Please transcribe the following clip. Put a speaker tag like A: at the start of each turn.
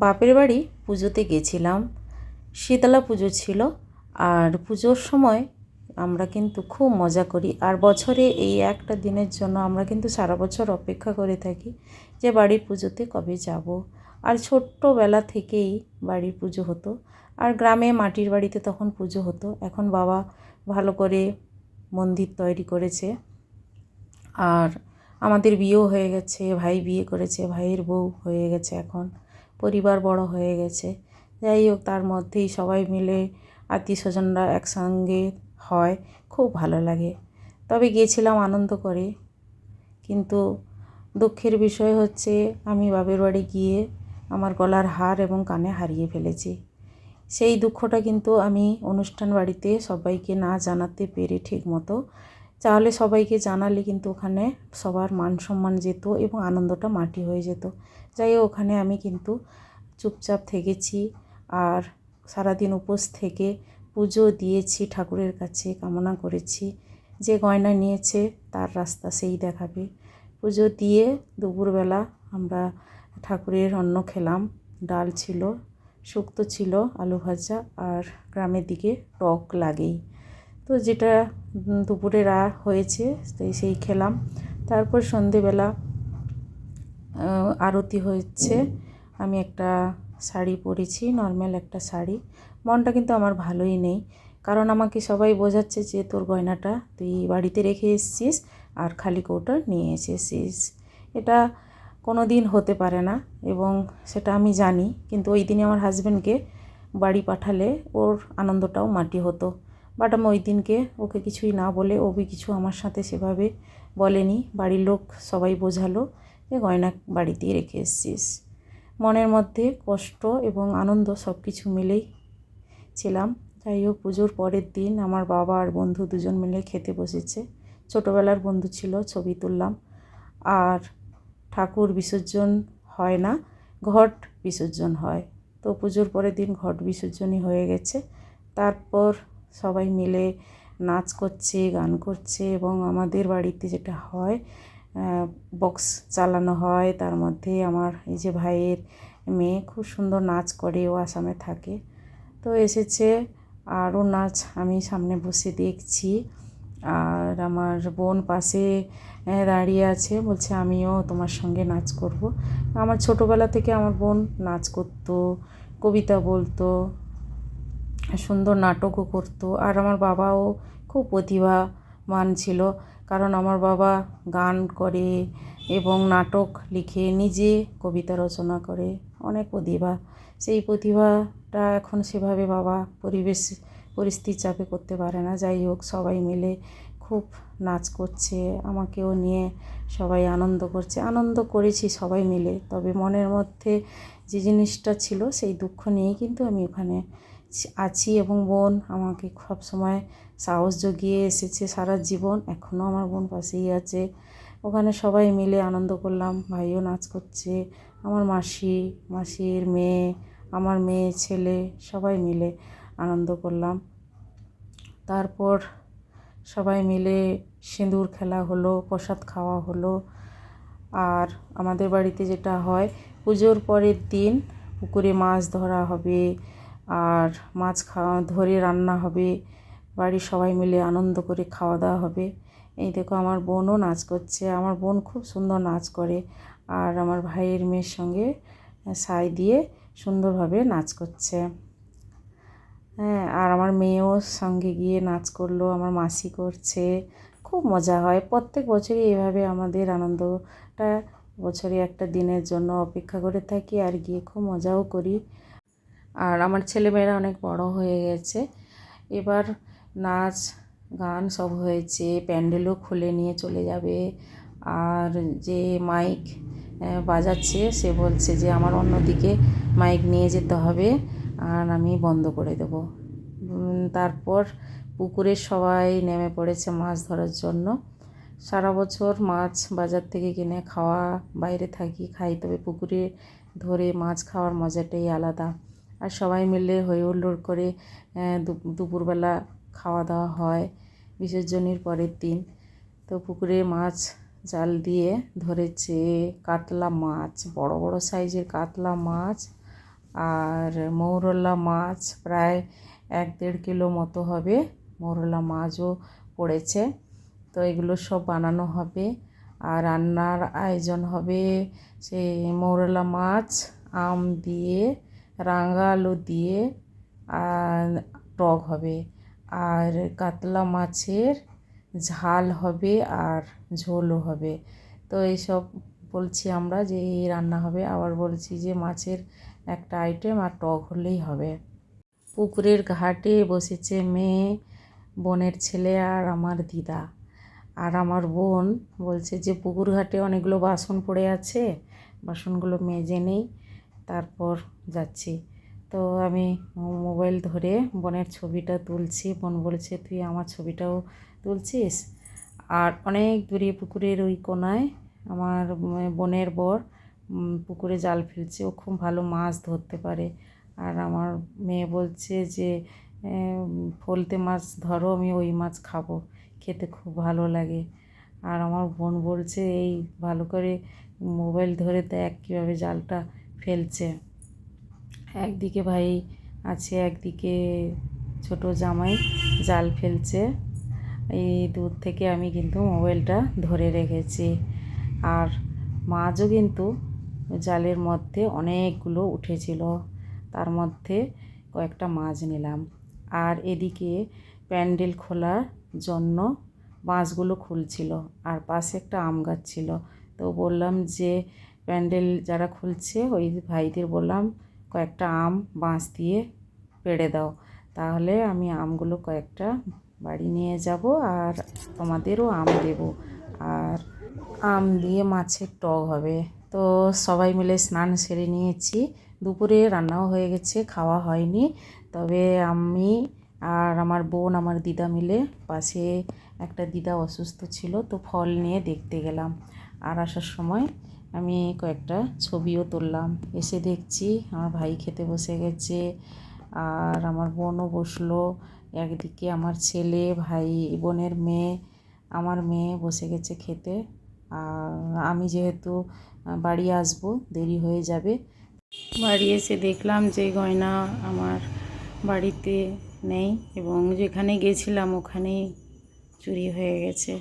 A: বাপের বাড়ি পুজোতে গেছিলাম। শীতলা পুজো ছিল আর পুজোর সময় আমরা কিন্তু খুব মজা করি। আর বছরে এই একটা দিনের জন্য আমরা কিন্তু সারা বছর অপেক্ষা করে থাকি যে বাড়ির পুজোতে কবে যাব। আর ছোট্টবেলা থেকেই বাড়ির পুজো হতো। আর গ্রামে মাটির বাড়িতে তখন পুজো হতো। এখন বাবা ভালো করে মন্দির তৈরি করেছে। আর আমাদের বিয়েও হয়ে গেছে, ভাই বিয়ে করেছে, ভাইয়ের বউ হয়ে গেছে এখন। পরিবার বড় হয়ে গেছে। যাই হোক, তার মধ্যেই সবাই মিলে আত্মীয় স্বজনরা একসঙ্গে হয়, খুব ভালো লাগে। তবে গিয়েছিলাম আনন্দ করে। কিন্তু দুঃখের বিষয় হচ্ছে, আমি বাপের বাড়ি গিয়ে আমার গলার হার এবং কানে হারিয়ে ফেলেছি। সেই দুঃখটা কিন্তু আমি অনুষ্ঠান বাড়িতে সবাইকে না জানাতে পেরে ঠিক মতো তাহলে সবাইকে জানালে কিন্তু ওখানে সবার মান সম্মান যেত এবং আনন্দটা মাটি হয়ে যেত। যাই ওখানে আমি কিন্তু চুপচাপ থেকেছি আর সারাদিন উপোস থেকে পুজো দিয়েছি, ঠাকুরের কাছে কামনা করেছি। যে গয়না নিয়েছে তার রাস্তা সেই দেখাবে। পুজো দিয়ে দুপুরবেলা আমরা ঠাকুরের অন্ন খেলাম। ডাল ছিল, শুক্তো ছিল, আলু ভাজা আর গ্রামের দিকে টক লাগেই। তো যেটা দুপুরে রা হয়েছে, সেই সেই খেলাম। তারপর সন্ধেবেলা আরতি হচ্ছে আমি একটা শাড়ি পরেছি, নর্মাল একটা শাড়ি। মনটা কিন্তু আমার ভালোই নেই। কারণ আমাকে সবাই বোঝাচ্ছে যে, তোর গয়নাটা তুই বাড়িতে রেখে এসছিস আর খালি কৌটা নিয়ে এসেছিস। এটা কোনো দিন হতে পারে না এবং সেটা আমি জানি। কিন্তু ওই দিনে আমার হাজব্যান্ডকে বাড়ি পাঠালে ওর আনন্দটাও মাটি হতো। বাট আমি ওই দিনকে ওকে কিছুই না বলে ও বি কিছু আমার সাথে সেভাবে বলেনি। বাড়ির লোক সবাই বোঝালো যে গয়না বাড়িতেই রেখে এসছিস। মনের মধ্যে কষ্ট এবং আনন্দ সব কিছু মিলেই ছিলাম। যাই হোক, পুজোর পরের দিন আমার বাবা আর বন্ধু দুজন মিলে খেতে বসেছে। ছোটোবেলার বন্ধু ছিল, ছবি তুললাম। আর ঠাকুর বিসর্জন হয় না, ঘট বিসর্জন হয়। তো পুজোর পরের দিন ঘট বিসর্জনই হয়ে গেছে। তারপর সবাই মিলে নাচ করছে, গান করছে এবং আমাদের বাড়িতে যেটা হয় বক্স চালানো হয়। তার মধ্যে আমার এই যে ভাইয়ের মেয়ে খুব সুন্দর নাচ করে, ও আসামে থাকে। তো এসেছে, আরও নাচ আমি সামনে বসে দেখছি। আর আমার বোন পাশে দাঁড়িয়ে আছে, বলছে, আমিও তোমার সঙ্গে নাচ করব। আমার ছোটোবেলা থেকে আমার বোন নাচ করতো, কবিতা বলতো সুন্দর নাটকও করতো। আর আমার বাবাও খুব প্রতিভাবান ছিল। কারণ আমার বাবা গান করে এবং নাটক লিখে নিজে কবিতা রচনা করে। অনেক প্রতিভা। সেই প্রতিভাটা এখন সেভাবে বাবা পরিবেশ পরিস্থিতির চাপে করতে পারে না। যাই হোক, সবাই মিলে খুব নাচ করছে। আমাকেও নিয়ে সবাই আনন্দ করছে। আনন্দ করেছি সবাই মিলে। তবে মনের মধ্যে যে জিনিসটা ছিল সেই দুঃখ নিয়েই কিন্তু আমি ওখানে আছি এবং বোন আমাকে সব সময় সাহস জগিয়ে এসেছে সারা জীবন এখনও আমার বোন পাশেই আছে। ওখানে সবাই মিলে আনন্দ করলাম, ভাইও নাচ করছে, আমার মাসি, মাসির মেয়ে, আমার মেয়ে, ছেলে, সবাই মিলে আনন্দ করলাম। তারপর সবাই মিলে সিঁদুর খেলা হলো, প্রসাদ খাওয়া হলো। আর আমাদের বাড়িতে যেটা হয়, পুজোর পরের দিন পুকুরে মাছ ধরা হবে আর মাছ খাওয়া ধরে রান্না হবে, বাড়ির সবাই মিলে আনন্দ করে খাওয়া দাওয়া হবে। এই দেখো আমার বোনও নাচ করছে, আমার বোন খুব সুন্দর নাচ করে আর আমার ভাইয়ের মেয়ের সঙ্গে সাই দিয়ে সুন্দরভাবে নাচ করছে। হ্যাঁ আর আমার মেয়েও সঙ্গে গিয়ে নাচ করল, আমার মাসি করছে, খুব মজা হয়। প্রত্যেক বছরই এভাবে আমাদের আনন্দটা বছরে একটা দিনের জন্য অপেক্ষা করে থাকি আর গিয়ে খুব মজাও করি। আর আমার ছেলেমেয়েরা অনেক বড় হয়ে গেছে। এবার নাচ, গান সব হয়েছে, প্যান্ডেলও খুলে নিয়ে চলে যাবে। আর যে মাইক বাজাচ্ছে, সে বলছে যে আমার অন্যদিকে মাইক নিয়ে যেতে হবে আর আমি বন্ধ করে দেবো। তারপর পুকুরে সবাই নেমে পড়েছে মাছ ধরার জন্য। সারা বছর মাছ বাজার থেকে কিনে খাওয়া, বাইরে থাকি, খাই, তবে পুকুরে ধরে মাছ খাওয়ার মজাটাই আলাদা। আর সবাই মিলে হই হুল্লোড় করে দুপুরবেলা খাওয়া দাওয়া হয় বিসর্জনের পরের দিন। তো পুকুরে মাছ জাল দিয়ে ধরেছে কাতলা মাছ, বড় বড় সাইজের কাতলা মাছ আর মৌরলা মাছ, প্রায় এক দেড় কিলো মতো হবে মৌরলা মাছও পড়েছে। তো এগুলো সব বানানো হবে আর রান্নার আয়োজন হবে সেই মৌরলা মাছ, আম দিয়ে রাঙা আলু দিয়ে টক হবে। আর কাতলা মাছের ঝাল হবে আর ঝোলও হবে। তো এইসব বলছি আমরা যে এই রান্না হবে। আবার বলছি যে মাছের একটা আইটেম আর টক হলেই হবে। পুকুরের ঘাটে বসেছে মেয়ে, বোনের ছেলে আর আমার দিদা। আর আমার বোন বলছে যে পুকুর ঘাটে অনেকগুলো বাসন পড়ে আছে। বাসনগুলো মেজে নেই। তারপর যাচ্ছি। তো আমি মোবাইল ধরে বোনের ছবিটা তুলছি। বোন বলছে, তুই আমার ছবিটাও তুলছিস? আর অনেক দূরে পুকুরের ওই কোনায় আমার বোনের বর পুকুরে জাল ফেলছে। ও খুব ভালো মাছ ধরতে পারে। আর আমার মেয়ে বলছে যে ফলতে মাছ ধরো, আমি ওই মাছ খাব। খেতে খুব ভালো লাগে। আর আমার বোন বলছে, এই ভালো করে মোবাইল ধরে দেখ কীভাবে জালটা ফেলছে। একদিকে ভাই আছে, একদিকে ছোট জামাই, জাল ফেলছে। এই দূর থেকে আমি কিন্তু মোবাইলটা ধরে রেখেছি। আর মাছও কিন্তু জালের মধ্যে অনেকগুলো উঠেছিল। তার মধ্যে কয়েকটা মাছ নিলাম। আর এদিকে প্যান্ডেল খোলার জন্য বাঁশগুলো খুলছিল। আর পাশে একটা আম গাছ ছিল। তো বললাম যে প্যান্ডেল যারা খুলছে, ওই ভাইদের বললাম, কয়েকটা আম, বাঁশ দিয়ে পেড়ে দাও। তাহলে আমি আমগুলো কয়েকটা বাড়ি নিয়ে যাব আর তোমাদেরও আম দেব। আর আম দিয়ে মাছের টক হবে। তো সবাই মিলে স্নান সেরে নিয়েছি। দুপুরে রান্নাও হয়ে গেছে, খাওয়া হয়নি। তবে আমি আর আমার বোন, আমার দিদা মিলে পাশে একটা দিদা অসুস্থ ছিল, তো ফল নিয়ে দেখতে গেলাম। আর আসার সময় আমি কয়েকটা ছবিও তুললাম। এসে দেখছি আমার ভাই খেতে বসে গেছে আর আমার বোনও বসল। একদিকে আমার ছেলে, ভাই, বোনের মেয়ে, আমার মেয়ে বসে গেছে খেতে। আর আমি যেহেতু বাড়ি আসব, দেরি হয়ে যাবে। বাড়ি এসে দেখলাম যে গয়না আমার বাড়িতে নেই এবং যেখানে গেছিলাম ওখানেই চুরি হয়ে গেছে।